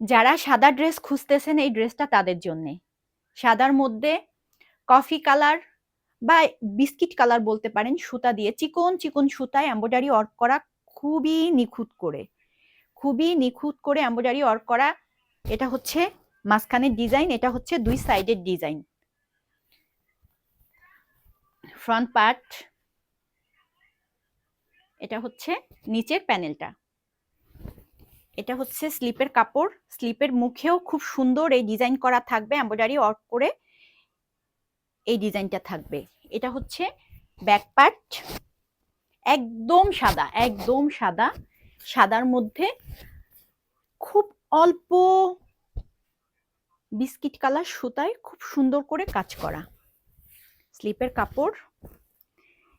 যারা সাদা ড্রেস খুঁজতেছেন এই ড্রেসটা তাদের জন্যে। সাদার মধ্যে কফি কালার বা বিস্কিট কালার বলতে পারেন, সুতা দিয়ে চিকন চিকন সুতায় এম্ব্রয়ডারি ওয়ার্ক করা খুবই নিখুঁত করে। খুবই নিখুঁত করে এম্ব্রয়ডারি ওয়ার্ক করা, এটা হচ্ছে মাঝখানের ডিজাইন, এটা হচ্ছে দুই সাইডের ডিজাইন। ফ্রন্ট পার্ট, এটা হচ্ছে নিচের প্যানেলটা। এটা হচ্ছে স্লিপের কাপড়। স্লিপের মুখেও খুব সুন্দর এই ডিজাইন করা থাকবে, এম্ব্রয়ডারি ওয়ার্ক করে এই ডিজাইনটা থাকবে। এটা হচ্ছে ব্যাক পার্ট। একদম সাদা একদম সাদা। সাদার মধ্যে খুব অল্প বিস্কিট কালার সুতায় খুব সুন্দর করে কাজ করা। স্লিপের কাপড়।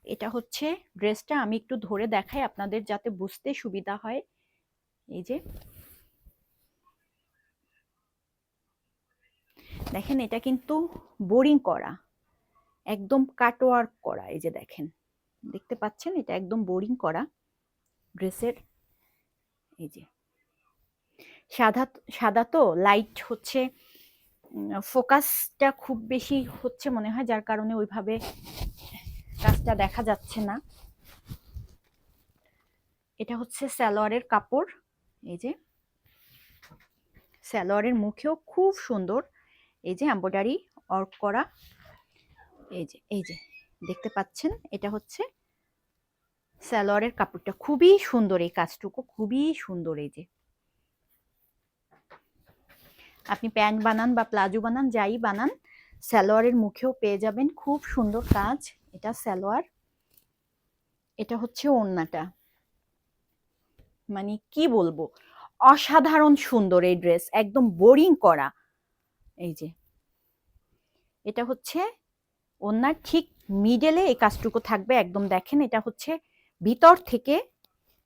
এটা হচ্ছে ড্রেসটা আমি একটু ধরে দেখাই, আপনাদের যাতে বুঝতে সুবিধা হয়। এই যে। দেখেন, এটা কিন্তু বোরিং করা, একদম কাটওয়ার্ক করা, এই যে দেখেন। দেখতে পাচ্ছেন, এটা একদম বোরিং করা ড্রেসের, এই যে। সাদা সাদা তো, লাইট হচ্ছে ফোকাসটা খুব বেশি হচ্ছে মনে হয়, যার কারণে ওইভাবে কাজটা দেখা যাচ্ছে না। এটা হচ্ছে সালোয়ারের কাপড়। এই যে সালোয়ারের মুখেও খুব সুন্দর এই যে এম্ব্রয়ডারি ওয়ার্ক করা। এই যে এই যে, দেখতে পাচ্ছেন? এটা হচ্ছে সালোয়ারের কাপড়টা। খুবই সুন্দর এই কাজটুকু, খুবই সুন্দর এই যে। আপনি প্যান্ট বানান বা প্লাজো বানান, যাই বানান সালোয়ারের মুখেও পেয়ে যাবেন। খুব সুন্দর কাজ। এটা সালোয়ার এটা হচ্ছে ওড়নাটা। মানে কি বলব? অসাধারণ সুন্দর এই ড্রেস একদম বোরিং করা। এই যে। এটা হচ্ছে ওনার ঠিক মিডেলে এই কাজটুকু থাকবে, একদম দেখেন, এটা হচ্ছে ভিতর থেকে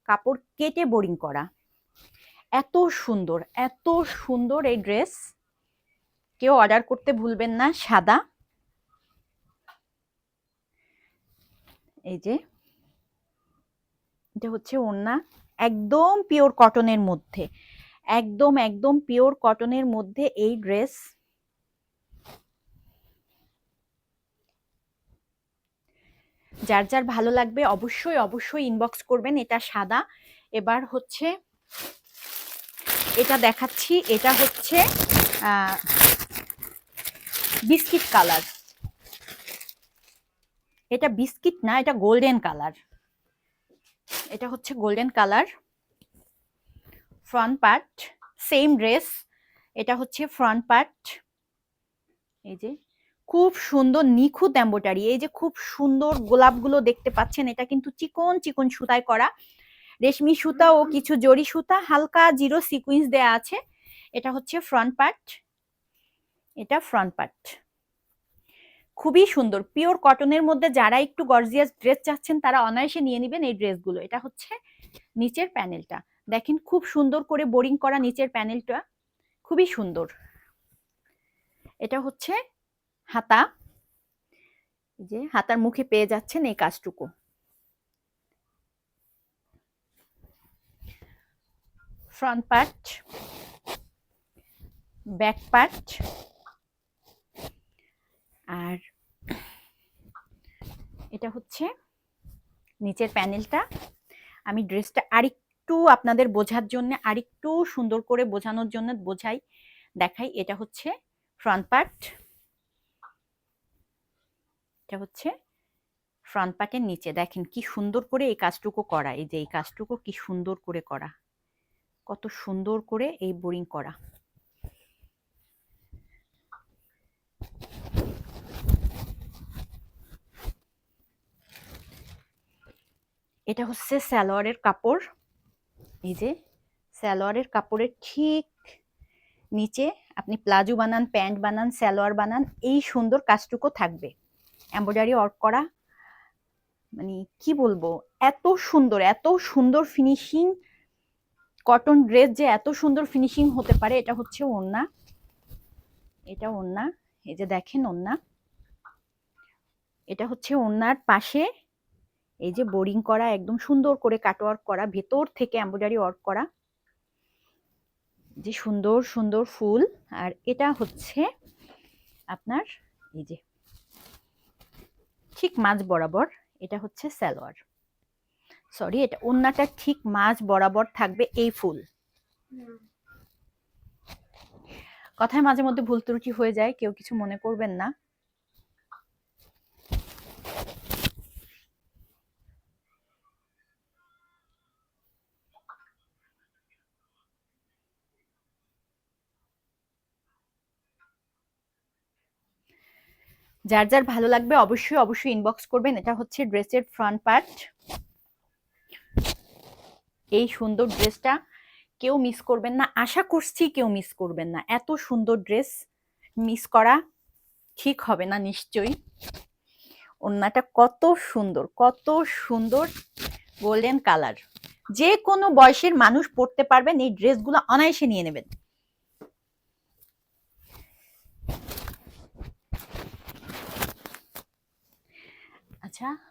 কাপড় কেটে বোরিং করা। এত সুন্দর এত সুন্দর এই ড্রেস কেউ অর্ডার করতে ভুলবেন না, সাদা। এই যে। এটা হচ্ছে ওড়না। একদম পিওর কটনের মধ্যে। একদম একদম পিওর কটনের মধ্যে এই ড্রেস যার যার ভালো লাগবে অবশ্যই অবশ্যই ইনবক্স করবেন, এটা সাদা। এবার হচ্ছে, এটা দেখাচ্ছি, এটা হচ্ছে বিস্কিট কালার এটা বিস্কিট না, এটা গোল্ডেন কালার এটা হচ্ছে golden colour front part same dress এটা হচ্ছে ফ্রন্ট পার্ট এই যে, খুব সুন্দর নিখুঁত এম্বোটারি এই যে খুব সুন্দর গোলাপগুলো দেখতে পাচ্ছেন, এটা কিন্তু চিকন চিকন সুতায় করা, রেশমি সুতা ও কিছু জরি সুতা, হালকা জিরো সিকুইন্স দেয়া আছে, এটা হচ্ছে ফ্রন্ট পার্ট এটা ফ্রন্ট পার্ট খুবই সুন্দর। পিওর কটনের মধ্যে যারা একটু গর্জিয়াস ড্রেস চাচ্ছেন, তারা অনায়াসে নিয়ে নেবেন এই ড্রেসগুলো। এটা হচ্ছে নিচের প্যানেলটা। দেখেন খুব সুন্দর করে বোরিং করা নিচের প্যানেলটা। খুবই সুন্দর। এটা হচ্ছে হাতা। যে হাতার মুখে পেয়ে যাচ্ছেন এই কাজটুকু। ফ্রন্ট পার্ট, ব্যাক পার্ট আর এটা হচ্ছে নিচের প্যানেলটা। আমি ড্রেসটা আরেকটু আপনাদের বোঝার জন্য, আরেকটু সুন্দর করে বোঝানোর জন্য বোঝাই, দেখাই। এটা হচ্ছে ফ্রন্ট পার্ট এটা হচ্ছে ফ্রন্ট পার্টের নিচে। দেখেন কি সুন্দর করে এই কাজটুকু করা। এই যে এই কাজটুকু কি সুন্দর করে করা। কত সুন্দর করে এই বোরিং করা। এটা হচ্ছে সালোয়ারের কাপড়। এই যে সালোয়ারের কাপড়ের ঠিক নিচে আপনি প্লাজো বানান, প্যান্ট বানান সালোয়ার বানান, এই সুন্দর কাজটুকু থাকবে। এম্ব্রয়ডারি ওয়ার্ক করা মানে কি বলব, এত সুন্দর এত সুন্দর ফিনিশিং, কটন ড্রেস যে এত সুন্দর ফিনিশিং হতে পারে, এটা হচ্ছে ওড়না। এটা ওড়না, এই যে দেখেন ওড়না। এটা হচ্ছে ওড়নার পাশে এই যে বোরিং করা, একদম সুন্দর করে কাটওয়ার্ক করা, ভেতর থেকে এম্ব্রয়ডারি ওয়ার্ক করা। যে সুন্দর সুন্দর ফুল। আর এটা হচ্ছে আপনার এই যে ঠিক মাঝ বরাবর, এটা হচ্ছে সালোয়ার। সরি এটা ওন্নাটা ঠিক মাঝ বরাবর থাকবে এই ফুল। কথায় মাঝে মধ্যে ভুল ত্রুটি হয়ে যায়, কেউ কিছু মনে করবেন না। যার যার ভালো লাগবে অবশ্যই অবশ্যই ইনবক্স করবেন। এটা হচ্ছে ড্রেসের ফ্রন্ট পার্ট এই সুন্দর ড্রেসটা কেউ মিস করবেন না। আশা করছি কেউ মিস করবেন না। এত সুন্দর ড্রেস মিস করা ঠিক হবে না, নিশ্চয়ই। ওন্নাটা কত সুন্দর কত সুন্দর গোল্ডেন কালার যে কোনো বয়সের মানুষ পরতে পারবেন এই ড্রেসগুলো অনায়াসে নিয়ে নেবেন। اچھا